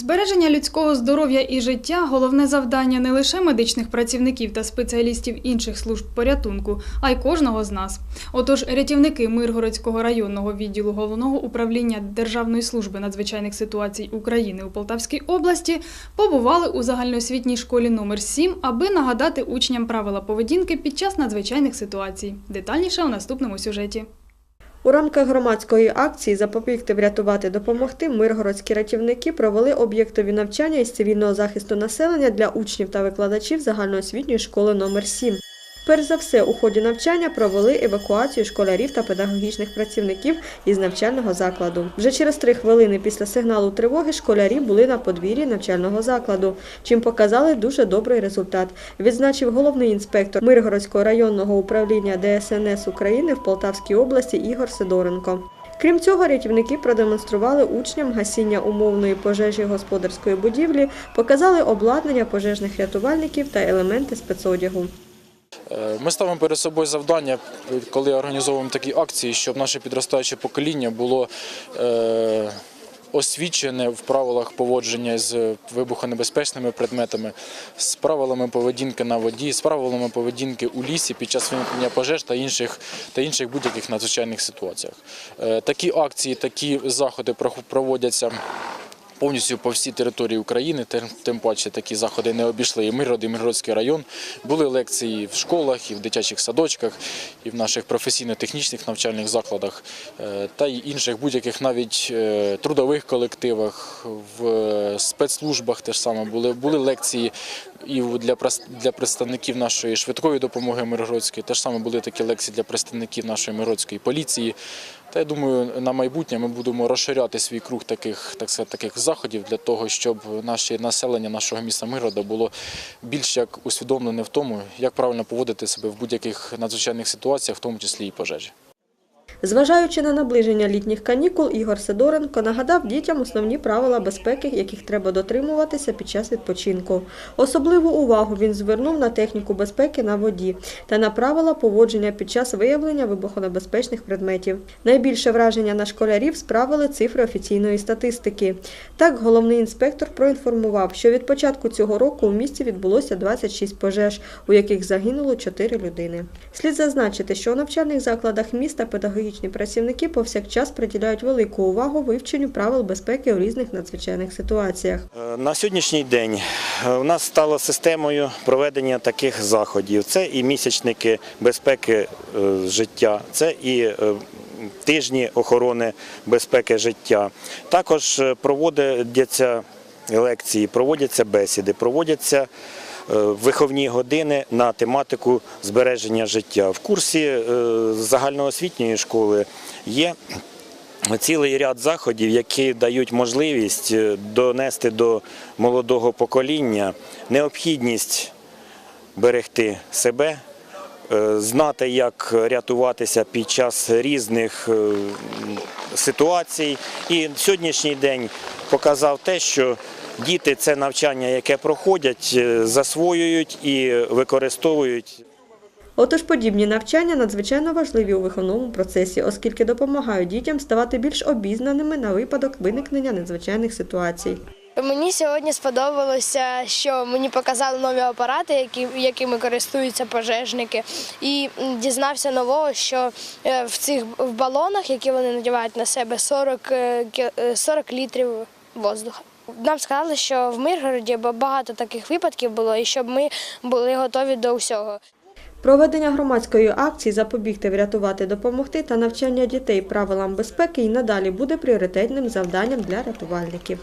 Збереження людського здоров'я і життя головне завдання не лише медичних працівників та спеціалістів інших служб порятунку, а й кожного з нас. Отож, рятівники Миргородського районного відділу головного управління Державної служби надзвичайних ситуацій України у Полтавській області побували у загальноосвітній школі номер 7, аби нагадати учням правила поведінки під час надзвичайних ситуацій. Детальніше у наступному сюжеті. У рамках громадської акції Запобігти, врятувати, допомогти миргородські рятівники провели об'єктові навчання із цивільного захисту населення для учнів та викладачів загальноосвітньої школи номер 7 Перш за все, у ході навчання провели евакуацію школярів та педагогічних працівників із навчального закладу. Вже через три хвилини після сигналу тривоги школярі були на подвір'ї навчального закладу, чим показали дуже добрий результат. Відзначив головний інспектор Миргородського районного управління ДСНС України в Полтавській області Ігор Сидоренко. Крім цього, рятівники продемонстрували учням гасіння умовної пожежі господарської будівлі, показали обладнання пожежних рятувальників та елементи спецодягу. Е, Ми ставимо перед собою завдання, коли організовуємо такі акції, щоб наше підростаюче покоління було е, освічене в правилах поводження з вибухонебезпечними предметами, з правилами поведінки на воді, з правилами поведінки у лісі під час виникнення пожеж та інших, та інших будь-яких надзвичайних ситуаціях. Е, Такі акції, такі заходи проводяться повністю по всій території України, тим, паче такі заходи не обійшли і Миргород, і Миргородський район. Були лекції в школах, і в дитячих садочках, і в наших професійно-технічних навчальних закладах, е, та й інших будь-яких навіть е, трудових колективах, в е, спецслужбах теж саме були, були лекції і для, для представників нашої швидкої допомоги Миргородської, теж саме були такі лекції для представників нашої Миргородської поліції. Та я думаю, на майбутнє ми будемо розширяти свій круг таких, так сказати, таких заходів для того, щоб наше населення нашого міста Миргорода було більш як усвідомлене в тому, як правильно поводити себе в будь-яких надзвичайних ситуаціях, в тому числі і пожежі. Зважаючи на наближення літніх канікул, Ігор Сидоренко нагадав дітям основні правила безпеки, яких треба дотримуватися під час відпочинку. Особливу увагу він звернув на техніку безпеки на воді та на правила поводження під час виявлення вибухонебезпечних предметів. Найбільше враження на школярів справили цифри офіційної статистики. Так, головний інспектор проінформував, що від початку цього року у місті відбулося 26 пожеж, у яких загинуло 4 людини. Слід зазначити, що у навчальних закладах міста педагогічні працівники повсякчас приділяють велику увагу вивченню правил безпеки у різних надзвичайних ситуаціях. Е, На сьогоднішній день е, у нас стало системою проведення таких заходів. Це і місячники безпеки е, життя, це і тижні охорони безпеки життя. Також проводяться лекції, проводяться бесіди, проводяться виховні години на тематику збереження життя. В курсі е, загальноосвітньої школи є цілий ряд заходів, які дають можливість е, донести до молодого покоління необхідність берегти себе, е, знати, як рятуватися під час різних е, ситуацій. І сьогоднішній день показав те, що діти це навчання, яке проходять, е, засвоюють і використовують. Отож, подібні навчання надзвичайно важливі у виховному процесі, оскільки допомагають дітям ставати більш обізнаними на випадок виникнення надзвичайних ситуацій. Мені сьогодні сподобалося, що мені показали нові апарати, які, якими користуються пожежники, і дізнався нового, що е, в цих в балонах, які вони надівають на себе, 40, е, кі- е, 40 літрів воздуха. Нам сказали, що в Миргороді багато таких випадків було, і щоб ми були готові до всього. Проведення громадської акції запобігти, врятувати, допомогти та навчання дітей правилам безпеки і надалі буде пріоритетним завданням для рятувальників.